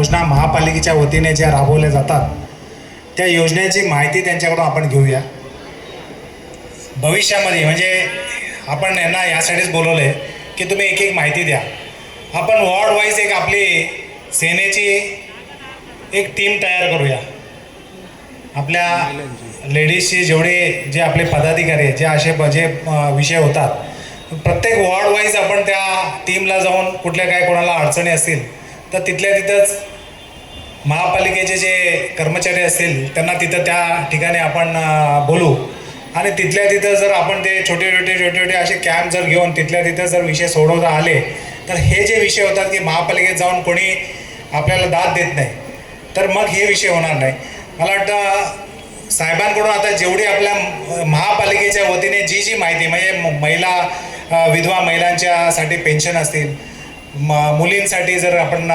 योजना महापालिकेच्या वतीने ज्या राबवल्या जातात त्या योजनेची माहिती त्यांच्याकडून आपण घेऊया. भविष्यामध्ये म्हणजे आपण यांना यासाठीच बोलवलं आहे की तुम्ही एक एक माहिती द्या. आपण वॉर्ड वाईज एक आपली सेनेची एक टीम तयार करूया. आपल्या लेडीजचे जेवढे जे आपले पदाधिकारी आहेत जे असे जे विषय होतात प्रत्येक वॉर्ड वाईज आपण त्या टीमला जाऊन कुठल्या काय कोणाला अडचणी असतील तर तिथल्या तिथंच महापालिकेचे जे कर्मचारी असतील त्यांना तिथं त्या ठिकाणी आपण बोलू. आणि तिथल्या तिथं जर आपण ते छोटे छोटे छोटे छोटे असे कॅम्प जर घेऊन तिथल्या तिथं जर विषय सोडवता आले तर हे जे विषय होतात की महापालिकेत जाऊन कोणी आपल्याला दाद देत नाही तर मग हे विषय होणार नाही. मला वाटतं साहेबांकडून आता जेवढी आपल्या महापालिकेच्या वतीने जी जी माहिती म्हणजे म- महिला विधवा महिलांच्यासाठी पेन्शन असतील म मुलींसाठी जर आपण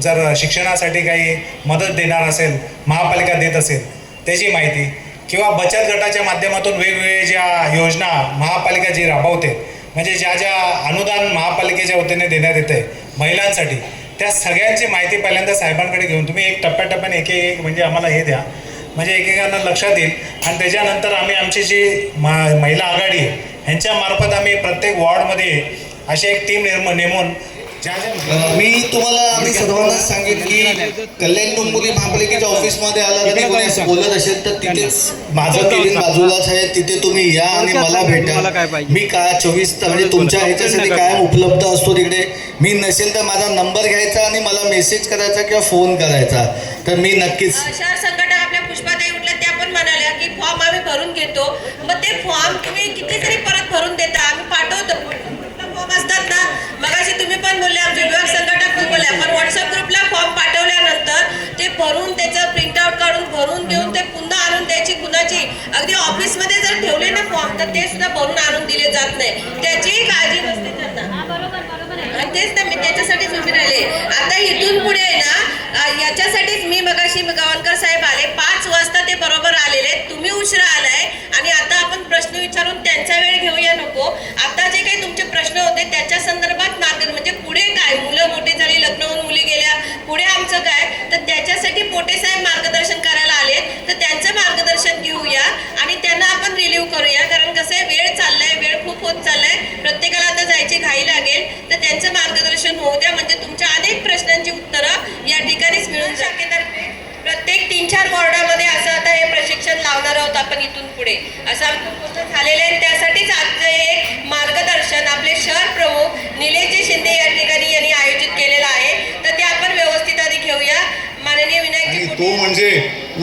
जर शिक्षणासाठी काही मदत देणार असेल महापालिका देत असेल त्याची माहिती किंवा बचत गटाच्या माध्यमातून वेगवेगळ्या ज्या योजना महापालिका जी राबवते म्हणजे ज्या ज्या अनुदान महापालिकेच्या वतीने देण्यात येते महिलांसाठी त्या सगळ्यांची माहिती पहिल्यांदा साहेबांकडे घेऊन तुम्ही एक टप्प्याटप्प्याने एक एक म्हणजे आम्हाला हे द्या. म्हणजे एकेकांना लक्षात येईल. आणि त्याच्यानंतर आम्ही आमची जी महिला आघाडी आहे ह्यांच्यामार्फत आम्ही प्रत्येक वॉर्डमध्ये अशी एक टीम निर्म नेमून ज्या ज्या मी तुम्हाला आम्ही सर्वांना सांगेन की कल्याण डोंबिवली महापालिकेच्या ऑफिसमध्ये आला आणि कोणी बोलत असेल तर तिथेच माझं केबिन बाजूलाच आहे तिथे तुम्ही या आणि मला भेटा. मी काय चोवीस तास म्हणजे तुमच्या ह्याच्यासाठी कायम उपलब्ध असतो तिकडे. मी नसेल तर माझा नंबर घ्यायचा आणि मला मेसेज करायचा किंवा फोन करायचा. तर मी नक्कीच की फॉर्म आम्ही भरून घेतो. मग ते फॉर्म तुम्ही किती तरी परत भरून देता. आम्ही पाठवतो. फॉर्म असतात ना मगाशी तुम्ही पण बोलले आमचे विभाग संघटक पण बोलले पण व्हॉट्सअप ग्रुपला फॉर्म पाठवल्यानंतर ते भरून त्याचं प्रिंटआउट काढून भरून घेऊन ते पुन्हा आणून द्यायची कुणाची. अगदी ऑफिसमध्ये जर ठेवले ना फॉर्म तर ते सुद्धा भरून आणून दिले जात नाही. त्याचीही काळजी नसते त्यांना. तेच ना मी त्याच्यासाठीच उभी राहिले. आता इथून पुढे आहे ना याच्यासाठीच मी मगाशी गावणकर साहेब आले. पाच वाजता ते बरोबर आलेले. तुम्ही उशिरा आलाय. आणि आता आपण प्रश्न विचारून त्यांचा वेळ घेऊया नको आता जे काही तुमचे प्रश्न होते त्याच्या संदर्भात मार्ग म्हणजे पुढे काय मुलं मोठी झाली लग्न होऊन मुली गेल्या पुढे आमचं काय तर त्याच्यासाठी पोटे साहेब मार्गदर्शन करायला आले तर त्यांचं मार्गदर्शन घेऊया आणि त्यांना आपण रिलीव्ह करूया कारण कसं आहे वेळ चाललाय वेळ खूप होत चाललाय प्रत्येकाला आता जायची घाई लागेल तर त्यांचं मार्गदर्शन होऊ द्या म्हणजे तुमच्या अनेक प्रश्नांची उत्तरं या ठिकाणीच मिळून शाखेतर्फे प्रत्येक तीन चार वॉर्डामध्ये असं आता हे प्रशिक्षण लावणार आहोत आपण इथून पुढे. असं झालेलं आहे. त्यासाठीच आजचं हे मार्गदर्शन आपले शहर प्रमुख निलेशजी शिंदे या ठिकाणी यांनी आयोजित केलेलं आहे. तर ते आपण व्यवस्थित आधी घेऊया. माननीय आणि विनायकजी तो म्हणजे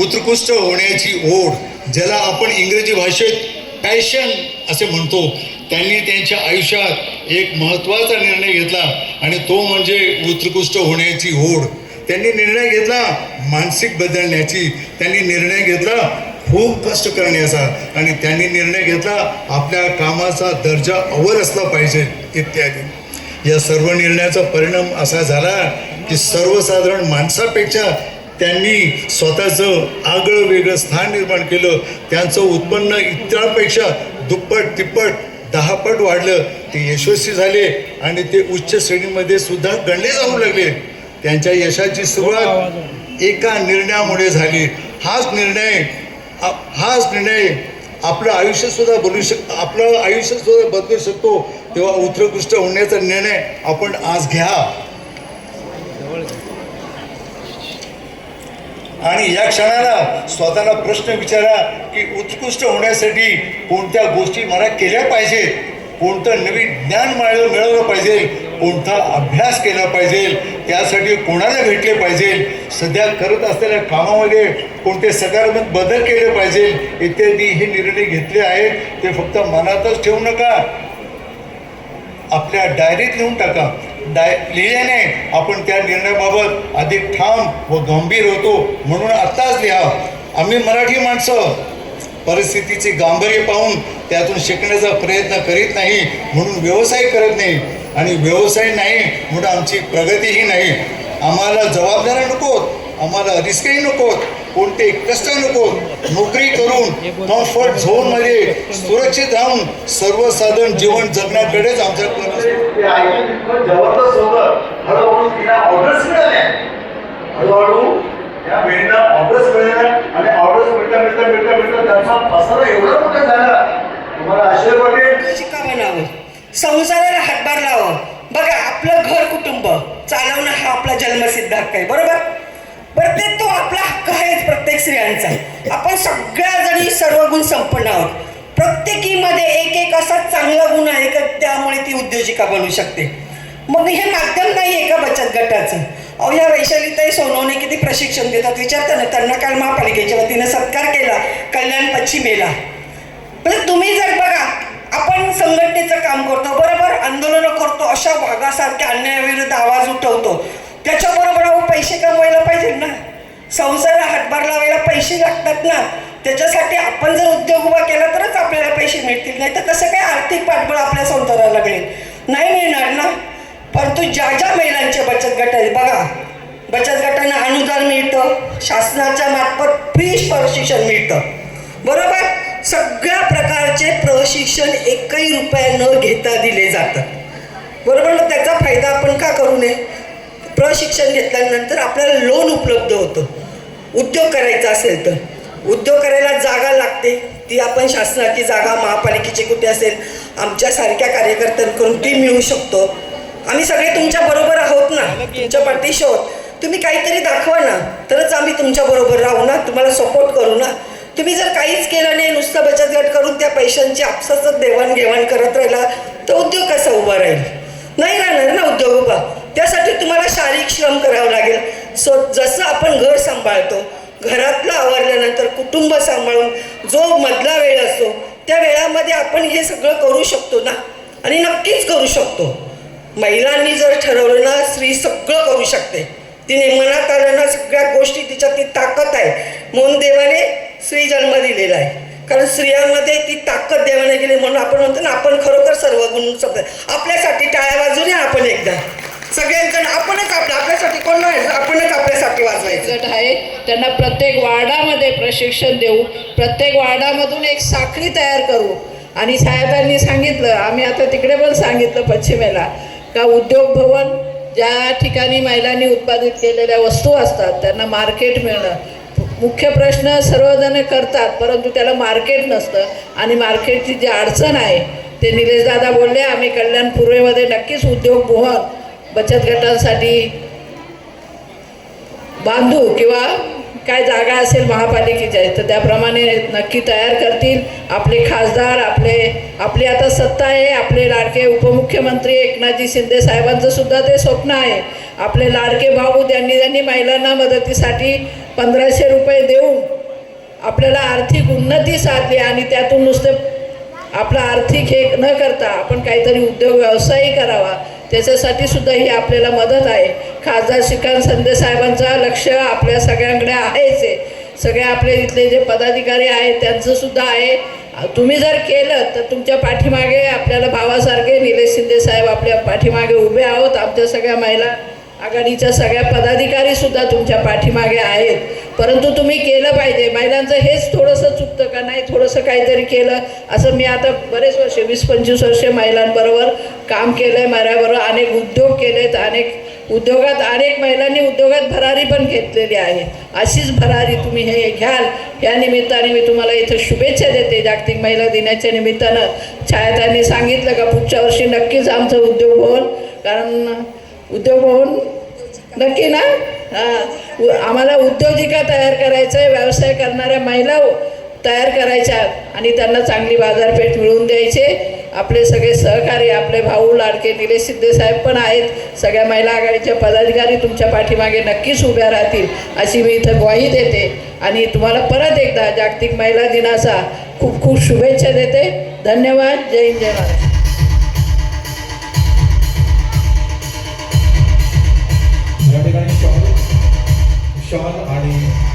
उत्कृष्ट होण्याची ओढ ज्याला आपण इंग्रजी भाषेत पॅशन असे म्हणतो. त्यांनी त्यांच्या आयुष्यात एक महत्त्वाचा निर्णय घेतला आणि तो म्हणजे उत्कृष्ट होण्याची ओढ. त्यांनी निर्णय घेतला मानसिक बदलण्याची. त्यांनी निर्णय घेतला खूप कष्ट करण्याचा आणि त्यांनी निर्णय घेतला आपल्या कामाचा दर्जा अवर असला पाहिजे इत्यादी. या सर्व निर्णयाचा परिणाम असा झाला की सर्वसाधारण माणसापेक्षा त्यांनी स्वतःचं आगळं वेगळं स्थान निर्माण केलं. त्यांचं उत्पन्न इतरांपेक्षा दुप्पट तिप्पट दहापट वाढलं. ते यशस्वी झाले आणि ते उच्च श्रेणीमध्ये सुद्धा गणले जाऊ लागले. त्यांच्या यशाची सुरुवात एका निर्णयामुळे झाली. हाच निर्णय हाच निर्णय आपलं आयुष्य सुद्धा बदलू शक आपलं आयुष्य सुद्धा बदलू शकतो तेव्हा उत्कृष्ट होण्याचा निर्णय आपण आज घ्या. आणि या क्षणाला स्वतःला प्रश्न विचारा की उत्कृष्ट होण्यासाठी कोणत्या गोष्टी मला केल्या पाहिजेत? कोणतं नवीन ज्ञान मिळवलं मिळवलं पाहिजे? कोणता अभ्यास केला पाहिजे? त्यासाठी कोणाला भेटले पाहिजे? सध्या करत असलेल्या कामामध्ये कोणते सकारात्मक बदल केले पाहिजे? इत्यादी हे निर्णय घेतले आहेत. ते फक्त मनातच ठेवू नका. आपल्या डायरीत लिहून टाका. डाय लिहिल्याने आपण त्या निर्णयाबाबत अधिक ठाम व गंभीर होतो. म्हणून आत्ताच लिहा. आम्ही मराठी माणसं. परिस्थितीचे गांभीर्य पाहून त्यातून शिकण्याचा प्रयत्न करीत नाही. म्हणून व्यवसाय करत नाही. आणि व्यवसाय नाही म्हणून आमची प्रगतीही नाही. आम्हाला जबाबदाऱ्या नकोत आम्हाला रिस्कही नकोत कोणते कष्ट नकोत. नोकरी करून कम्फर्ट झोनमध्ये सुरक्षित राहून सर्वसाधारण जीवन जगण्याकडेच आमचा कल असतो. ते ऐकून इतकं जबरदस्त होतं हळूहळू तिला ऑर्डर्स मिळाल्या हळूहळू या बहिणीला ऑर्डर्स मिळाल्या आणि ऑर्डर्स मिळता मिळता मिळता मिळता त्यांचा पसारा एवढा मोठा झाला तुम्हाला आश्चर्य वाटेल संसाराला हातभार लावा बघा आपलं घर कुटुंब चालवणं हा आपला जन्मसिद्ध हक्क आहे बरोबर? प्रत्येक तो आपला हक्क आहेच प्रत्येक स्त्रियांचा. आपण सगळ्या जणी सर्व गुण संपन्न आहोत. प्रत्येकीमध्ये एक एक असा चांगला गुण आहे का त्यामुळे ती उद्योजिका बनू शकते. मग हे माध्यम नाही आहे का बचत गटाचं? अहो या वैशालीताई सोनवणे किती प्रशिक्षण देतात विचारता ना त्यांना काल महापालिकेच्या वतीनं सत्कार केला कल्याण पश्चिमेला. म्हणजे तुम्ही जर बघा आपण संघटनेचं काम करतो बरोबर? आंदोलनं करतो अशा भागासारख्या अन्यायाविरुद्ध आवाज उठवतो. त्याच्याबरोबर अहो पैसे कमवायला पाहिजे ना. संसाराला हातभार लावायला पैसे लागतात ना. त्याच्यासाठी आपण जर उद्योग उभा केला तरच आपल्याला पैसे मिळतील. नाही तर कसं काय आर्थिक पाठबळ आपल्या संसाराला मिळेल नाही मिळणार ना. परंतु ज्या ज्या महिलांचे बचत गट आहेत बघा. बचत गटांना अनुदान मिळतं. शासनाच्या मार्फत फ्री प्रशिक्षण मिळतं. बरोबर? सगळ्या प्रकारचे प्रशिक्षण एकही रुपया न घेता दिले जातात. बरोबर मग त्याचा फायदा आपण का करू नये? प्रशिक्षण घेतल्यानंतर आपल्याला लोन उपलब्ध होतं. उद्योग करायचा असेल तर. उद्योग करायला जागा लागते. ती आपण शासनाची जागा महापालिकेची कुठे असेल आमच्यासारख्या कार्यकर्त्यांकडून ती मिळू शकतो. आम्ही सगळे तुमच्या बरोबर आहोत ना? तुमच्या पाठीशी आहोत. तुम्ही काहीतरी दाखवा ना. तरच आम्ही तुमच्या बरोबर राहू ना? तुम्हाला सपोर्ट करू ना? तुम्ही जर काहीच केलं नाही नुसतं बचत गट करून त्या पैशांची आपसाच देवाणघेवाण करत राहिला तर उद्योग कसा उभा राहील? नाही राहणार ना उद्योग उभा. त्यासाठी तुम्हाला शारीरिक श्रम करावं लागेल. सो जसं आपण घर सांभाळतो घरातलं आवरल्यानंतर कुटुंब सांभाळून जो मधला वेळ असतो त्या वेळामध्ये आपण हे सगळं करू शकतो ना? आणि नक्कीच करू शकतो. महिलांनी जर ठरवलं ना स्त्री सगळं करू शकते. तिने मनात आलं ना सगळ्या गोष्टी तिच्यात ती ताकद आहे. म्हणून देवाने स्त्री जन्म दिलेला आहे. कारण स्त्रियांमध्ये ती ताकद देवाने गेली म्हणून आपण म्हणतो ना आपण खरोखर सर्व गुण शब्द आपल्यासाठी टाळ्या वाजून आपण एकदा. सगळ्यांकडे आपणच आपलं आपल्यासाठी कोण नाही? आपणच आपल्यासाठी वाजवायचं. गट आहे त्यांना प्रत्येक वार्डामध्ये प्रशिक्षण देऊ प्रत्येक वार्डामधून एक साखळी तयार करू. आणि साहेबांनी सांगितलं आम्ही आता तिकडे पण सांगितलं पश्चिमेला का उद्योग भवन ज्या ठिकाणी महिलांनी उत्पादित केलेल्या वस्तू असतात त्यांना मार्केट मिळणं मुख्य प्रश्न सर्वजण करतात परंतु त्याला मार्केट नसतं. आणि मार्केटची जी अडचण आहे ते निलेशदादा बोलले आम्ही कल्याण पूर्वेमध्ये नक्कीच उद्योग भवन बचत गटांसाठी बांधू किंवा काय जागा असेल महापालिकेच्या तर त्याप्रमाणे नक्की तयार करतील. आपले खासदार आपले आपली आता सत्ता आहे आपले लाडके उपमुख्यमंत्री एकनाथजी शिंदे साहेबांचं सुद्धा ते स्वप्न आहे. आपले लाडके भाऊ त्यांनी त्यांनी महिलांना मदतीसाठी पंधराशे रुपये देऊन आपल्याला आर्थिक उन्नती साधली आणि त्यातून नुसते आपलं आर्थिक हे न करता आपण काहीतरी उद्योग व्यवसायही करावा. त्याच्यासाठी सुद्धा ही आपल्याला मदत आहे. खासदार श्रीकांत संदे साहेबांचा लक्ष आपल्या सगळ्यांकडे आहेच आहे. सगळे आपले इथले जे पदाधिकारी आहेत त्यांचं सुद्धा आहे. तुम्ही जर केलं तर तुमच्या पाठीमागे आपल्याला भावासारखे निलेश शिंदे साहेब आपल्या पाठीमागे उभे आहोत आमच्या सगळ्या महिला आघाडीच्या सगळ्या पदाधिकारी सुद्धा तुमच्या पाठीमागे आहेत. परंतु तुम्ही केलं पाहिजे. महिलांचं हेच थोडंसं चुकतं असं काहीतरी केलं. असं मी आता बरेच वर्ष वीस पंचवीस वर्षे महिलांबरोबर काम केलं आहे माझ्याबरोबर. अनेक उद्योग केलेत अनेक उद्योगात अनेक महिलांनी उद्योगात भरारी पण घेतलेली आहे. अशीच भरारी तुम्ही हे घ्याल. या निमित्ताने मी तुम्हाला इथं शुभेच्छा देते. जागतिक महिला दिनाच्या निमित्तानं छायातांनी सांगितलं का पुढच्या वर्षी नक्कीच आमचं उद्योग भवन कारण उद्योग भवन नक्की ना? आम्हाला उद्योजिका तयार करायचं आहे व्यवसाय करणाऱ्या महिला तयार करायच्या आणि त्यांना चांगली बाजारपेठ मिळवून द्यायचे. आपले सगळे सहकारी आपले भाऊ लाडके निलेश सिद्धेसाहेब साहेब पण आहेत. सगळ्या महिला आघाडीच्या पदाधिकारी तुमच्या पाठीमागे नक्कीच उभ्या राहतील अशी मी इथं ग्वाही देते. आणि तुम्हाला परत एकदा जागतिक महिला दिनाचा खूप खूप शुभेच्छा देते. धन्यवाद. जय हिंद जय महाराष्ट्र. शॉल आणि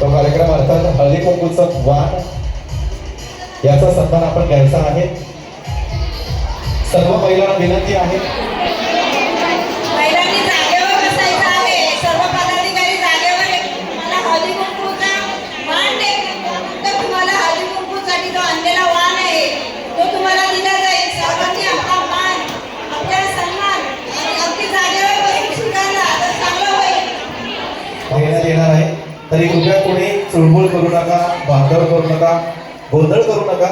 तो कार्यक्रम अर्थात हळदी कुंकूचं वाण याचा सन्मान आपण घ्यायचा आहे. सर्व महिलांना विनंती आहे महिलांनी जागेवर बसायचं आहे सर्व पदाधिकारी जागेवर तुम्हाला हळदी कुंकूचा वाण दे तर तुम्हाला हळदी कुंकूसाठी जो आणलेला वाण आहे तो तुम्हाला दिला जाईल सर्वांनी आपला मान आपला सन्मान आणि अगदी जागेवर बसून स्वीकारला तर चांगलं होईल देण्यात येणार आहे तरी कृपया कोणी चुळबुळ करू नका भांडण करू नका गोंधळ करू नका.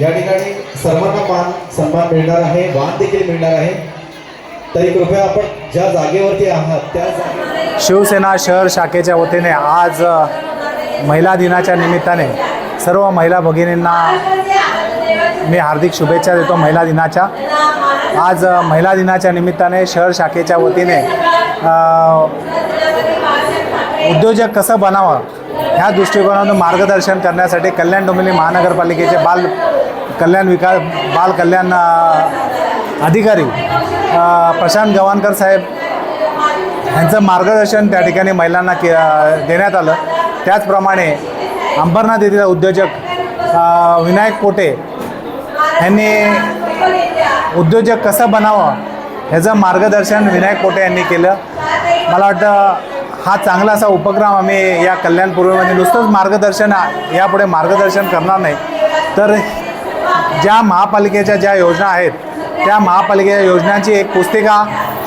या ठिकाणी सर्वांना मान सन्मान मिळणार आहे वान देखील मिळणार आहे. तरी कृपया आपण ज्या जागेवरती आहात त्या शिवसेना शहर शाखेच्या वतीने आज महिला दिनाच्या निमित्ताने सर्व महिला भगिनींना मी हार्दिक शुभेच्छा देतो महिला दिनाच्या. आज महिला दिनाच्या निमित्ताने शहर शाखेच्या वतीने उद्योजक कसं बनावं ह्या दृष्टिकोनातून मार्गदर्शन करण्यासाठी कल्याण डोंबिवली महानगरपालिकेचे बाल कल्याण विकास बाल कल्याण अधिकारी प्रशांत गवानकर साहेब यांचं मार्गदर्शन त्या ठिकाणी महिलांना के देण्यात आलं. त्याचप्रमाणे अंबरनाथ येथील उद्योजक विनायक पोटे यांनी उद्योजक कसं बनावं ह्याचं मार्गदर्शन विनायक पोटे यांनी केलं. मला वाटतं हा चांगला असा उपक्रम आम्ही या कल्याण पूर्वेमध्ये नुसतंच मार्गदर्शन यापुढे मार्गदर्शन करणार नाही. तर ज्या महापालिकेच्या ज्या योजना आहेत त्या महापालिकेच्या योजनांची एक पुस्तिका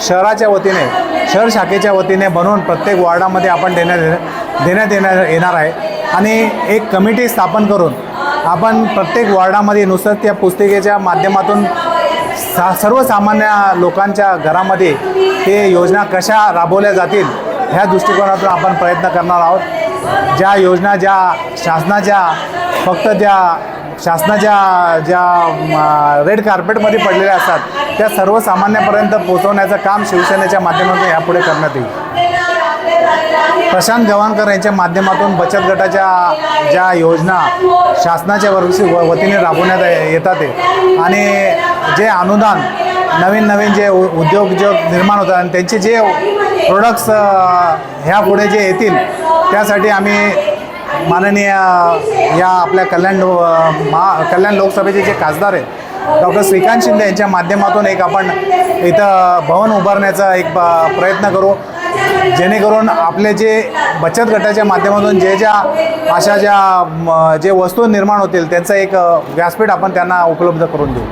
शहराच्या वतीने शहर शाखेच्या वतीने बनवून प्रत्येक वॉर्डामध्ये आपण देण्यात देण्यात येणार येणार आहे. आणि एक कमिटी स्थापन करून आपण प्रत्येक वॉर्डामध्ये नुसतंच त्या पुस्तिकेच्या माध्यमातून सा सर्वसामान्य लोकांच्या घरामध्ये ते योजना कशा राबवल्या जातील ह्या दृष्टिकोनातून आपण प्रयत्न करणार आहोत. ज्या योजना ज्या शासनाच्या फक्त ज्या शासनाच्या ज्या रेड कार्पेटमध्ये पडलेल्या असतात त्या सर्वसामान्यापर्यंत पोहोचवण्याचं काम शिवसेनेच्या माध्यमातून यापुढे करण्यात येईल. प्रशांत गव्हाणकर यांच्या माध्यमातून बचत गटाच्या ज्या योजना शासनाच्या वर्षी व वतीने राबवण्यात येतात आहे आणि जे अनुदान नवीन नवीन जे उ- उद्योग जो निर्माण होतात आणि त्यांचे जे प्रोडक्ट्स ह्या पुढे जे येतील त्यासाठी आम्ही माननीय या आपल्या कल्याण महा कल्याण लोकसभेचे जे खासदार आहेत डॉक्टर श्रीकांत शिंदे यांच्या माध्यमातून एक आपण इथं भवन उभारण्याचा एक प्रयत्न करू. जेणेकरून आपले जे बचत गटाच्या माध्यमातून जे ज्या अशा ज्या म, जे वस्तू निर्माण होतील त्यांचं एक व्यासपीठ आपण त्यांना उपलब्ध करून देऊ.